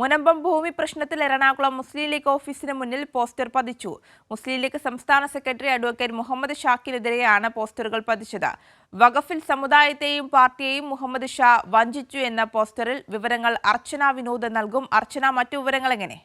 മുനമ്പം ഭൂമി പ്രശ്നത്തിൽ എറണാകുളം മുസ്ലിം ലീഗ് ഓഫീസിന് മുന്നിൽ പോസ്റ്റർ പതിച്ചു. മുസ്ലിം ലീഗ് സംസ്ഥാന സെക്രട്ടറി അഡ്വക്കേറ്റ് മുഹമ്മദ് ഷാക്കിനെതിരെയാണ് പോസ്റ്ററുകൾ പതിച്ചത്. വഖഫിൽ സമുദായത്തെയും പാർട്ടിയെയും മുഹമ്മദ് ഷാ വഞ്ചിച്ചു എന്ന പോസ്റ്ററിൽ വിവരങ്ങൾ അർച്ചന വിനോദ് നൽകും. അർച്ചന മറ്റു വിവരങ്ങൾ എങ്ങനെ?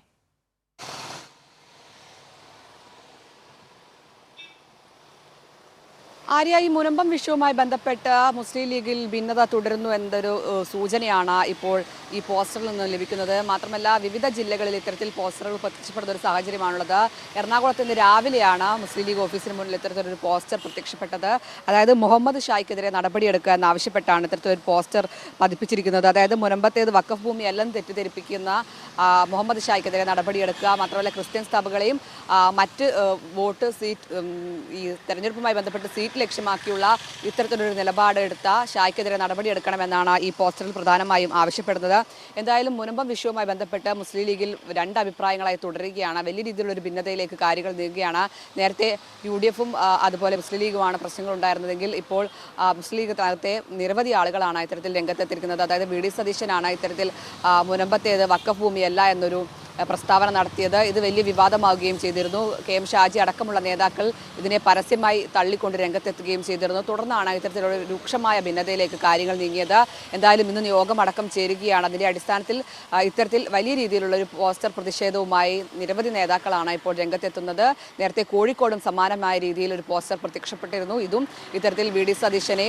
ആര്യ ഈ മുനമ്പം വിഷയവുമായി ബന്ധപ്പെട്ട് മുസ്ലിം ലീഗിൽ ഭിന്നത തുടരുന്നു എന്നൊരു സൂചനയാണ് ഇപ്പോൾ ഈ പോസ്റ്ററിൽ നിന്ന് ലഭിക്കുന്നത്. മാത്രമല്ല വിവിധ ജില്ലകളിൽ ഇത്തരത്തിൽ പോസ്റ്ററുകൾ പ്രത്യക്ഷപ്പെടുന്ന ഒരു സാഹചര്യമാണുള്ളത്. എറണാകുളത്ത് ഇന്ന് രാവിലെയാണ് മുസ്ലിം ലീഗ് ഓഫീസിന് മുന്നിൽ ഇത്തരത്തിലൊരു പോസ്റ്റർ പ്രത്യക്ഷപ്പെട്ടത്. അതായത് മുഹമ്മദ് ഷായ്ക്കെതിരെ നടപടിയെടുക്കുക എന്നാവശ്യപ്പെട്ടാണ് ഇത്തരത്തിലൊരു പോസ്റ്റർ പതിപ്പിച്ചിരിക്കുന്നത്. അതായത് മുനമ്പത്തേത് വക്കഫ് ഭൂമി എല്ലാം തെറ്റിദ്ധരിപ്പിക്കുന്ന മുഹമ്മദ് ഷായ്ക്കെതിരെ നടപടിയെടുക്കുക മാത്രമല്ല ക്രിസ്ത്യൻ സ്ഥാപകളെയും മറ്റ് വോട്ട് സീറ്റ് ഈ തെരഞ്ഞെടുപ്പുമായി ബന്ധപ്പെട്ട് സീറ്റ് ലക്ഷ്യമാക്കിയുള്ള ഇത്തരത്തിലൊരു നിലപാട് എടുത്ത ഷായ്ക്കെതിരെ നടപടിയെടുക്കണമെന്നാണ് ഈ പോസ്റ്ററിൽ പ്രധാനമായും ആവശ്യപ്പെടുന്നത്. എന്തായാലും മുനമ്പം വിഷയവുമായി ബന്ധപ്പെട്ട് മുസ്ലിം ലീഗിൽ രണ്ട് അഭിപ്രായങ്ങളായി തുടരുകയാണ്. വലിയ രീതിയിലുള്ള ഒരു ഭിന്നതയിലേക്ക് കാര്യങ്ങൾ നീങ്ങുകയാണ്. നേരത്തെ യു ഡി എഫും അതുപോലെ മുസ്ലിം ലീഗുമാണ് പ്രശ്നങ്ങൾ ഉണ്ടായിരുന്നതെങ്കിൽ ഇപ്പോൾ മുസ്ലിം ലീഗ് തലത്തെ നിരവധി ആളുകളാണ് ഇത്തരത്തിൽ രംഗത്തെത്തിയിരിക്കുന്നത്. അതായത് വി ഡി സതീശനാണ് ഇത്തരത്തിൽ മുനമ്പത്തേത് വക്കഫ് ഭൂമിയല്ല എന്നൊരു പ്രസ്താവന നടത്തിയത്. ഇത് വലിയ വിവാദമാവുകയും ചെയ്തിരുന്നു. കെ എം ഷാജി അടക്കമുള്ള നേതാക്കൾ ഇതിനെ പരസ്യമായി തള്ളിക്കൊണ്ട് രംഗത്തെത്തുകയും ചെയ്തിരുന്നു. തുടർന്നാണ് ഇത്തരത്തിലുള്ള രൂക്ഷമായ ഭിന്നതയിലേക്ക് കാര്യങ്ങൾ നീങ്ങിയത്. എന്തായാലും ഇന്ന് യോഗം അടക്കം ചേരുകയാണ്. അതിന്റെ അടിസ്ഥാനത്തിൽ ഇത്തരത്തിൽ വലിയ രീതിയിലുള്ള ഒരു പോസ്റ്റർ പ്രതിഷേധവുമായി നിരവധി നേതാക്കളാണ് ഇപ്പോൾ രംഗത്തെത്തുന്നത്. നേരത്തെ കോഴിക്കോടും സമാനമായ രീതിയിൽ ഒരു പോസ്റ്റർ പ്രത്യക്ഷപ്പെട്ടിരുന്നു. ഇതും ഇത്തരത്തിൽ വി ഡി സതീശനെ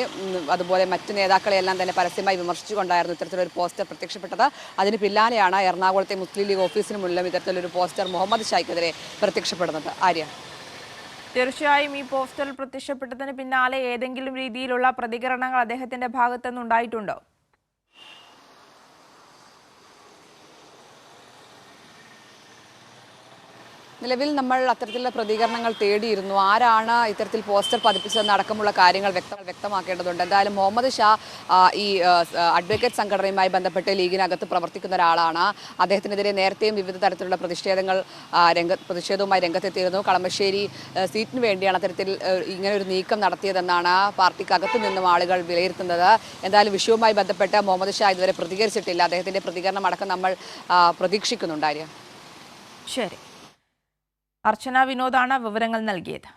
അതുപോലെ മറ്റു നേതാക്കളെയെല്ലാം തന്നെ പരസ്യമായി വിമർശിച്ചുകൊണ്ടായിരുന്നു ഇത്തരത്തിലൊരു പോസ്റ്റർ പ്രത്യക്ഷപ്പെട്ടത്. അതിന് പിന്നാലെയാണ് എറണാകുളത്തെ മുസ്ലിം ലീഗ് ഓഫീസിന് മുന്നിലും ഇത്തരത്തിലൊരു പോസ്റ്റർ മുഹമ്മദ് ഷായ്ക്കെതിരെ പ്രത്യക്ഷപ്പെടുന്നത് ആര്യ? തീർച്ചയായും ഈ പോസ്റ്ററിൽ പ്രത്യക്ഷപ്പെട്ടതിന് പിന്നാലെ ഏതെങ്കിലും രീതിയിലുള്ള പ്രതികരണങ്ങൾ അദ്ദേഹത്തിന്റെ ഭാഗത്തുനിന്ന് നിലവിൽ നമ്മൾ അത്തരത്തിലുള്ള പ്രതികരണങ്ങൾ തേടിയിരുന്നു. ആരാണ് ഇത്തരത്തിൽ പോസ്റ്റർ പതിപ്പിച്ചതെന്ന് അടക്കമുള്ള കാര്യങ്ങൾ വ്യക്ത വ്യക്തമാക്കേണ്ടതുണ്ട്. എന്തായാലും മുഹമ്മദ് ഷാ ഈ അഡ്വക്കേറ്റ് സംഘടനയുമായി ബന്ധപ്പെട്ട് ലീഗിനകത്ത് പ്രവർത്തിക്കുന്ന ഒരാളാണ്. അദ്ദേഹത്തിനെതിരെ നേരത്തെയും വിവിധ തരത്തിലുള്ള പ്രതിഷേധങ്ങൾ രംഗ പ്രതിഷേധവുമായി രംഗത്തെത്തിയിരുന്നു. കളമശ്ശേരി സീറ്റിന് വേണ്ടിയാണ് അത്തരത്തിൽ ഇങ്ങനെ ഒരു നീക്കം നടത്തിയതെന്നാണ് പാർട്ടിക്കകത്ത് നിന്നും ആളുകൾ വിലയിരുത്തുന്നത്. എന്തായാലും വിഷയവുമായി ബന്ധപ്പെട്ട് മുഹമ്മദ് ഷാ ഇതുവരെ പ്രതികരിച്ചിട്ടില്ല. അദ്ദേഹത്തിന്റെ പ്രതികരണം അടക്കം നമ്മൾ പ്രതീക്ഷിക്കുന്നുണ്ടായിരുന്നു ശരി. അർച്ചന വിനോദാണ് വിവരങ്ങൾ നൽകിയത്